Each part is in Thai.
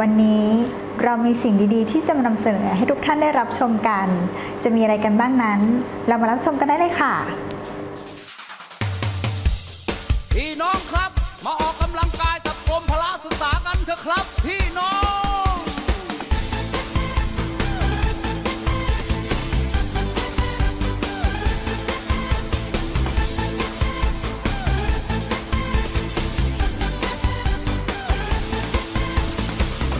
วันนี้เรามีสิ่งดีๆ ที่จะมานำเสนอให้ทุกท่านได้รับชมกัน จะมีอะไรกันบ้างนั้น เรามารับชมกันได้เลยค่ะ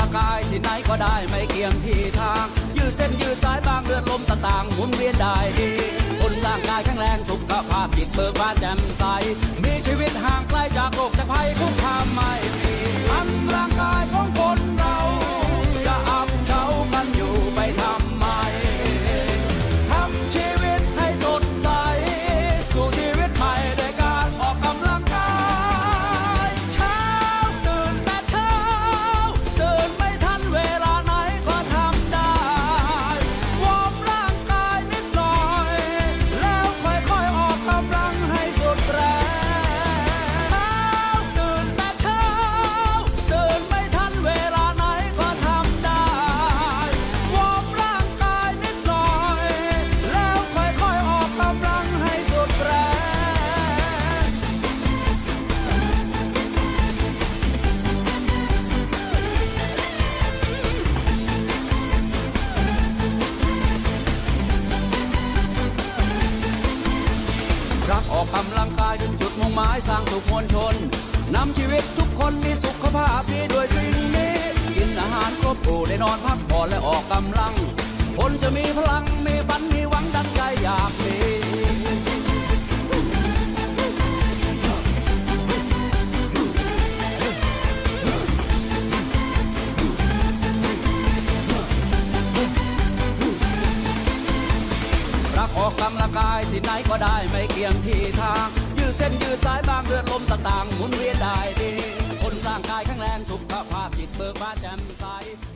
รักออกกำลังกายที่ไหนก็ได้ไม่เกี่ยงที่ทาง ยืดเส้นยืดสายบางเลือดลมต่างๆหมุนเวียนได้ดีคนร่างกายแข็งแรงสุขภาพจิตเบิกบานแจ่ม ออกกำลังกายจนจุดมุ่งหมายสร้างสุขมวลชนนำชีวิตทุกคนมีสุขภาพดีด้วยสิ่งนี้ กินอาหารครบถ้วนได้นอนพักผ่อนและออกกำลัง คนจะมีพลัง รักออกกำลังกายที่ไหนก็ได้ไม่เกี่ยงที่ทาง ยืดเส้นยืดสายบางเลือดลมต่างๆหมุนเวียนได้ดี คนร่างกายแข็งแรงสุขภาพจิตเบิกบานแจ่มใส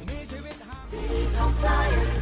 มีชีวิตหา Seek compliance,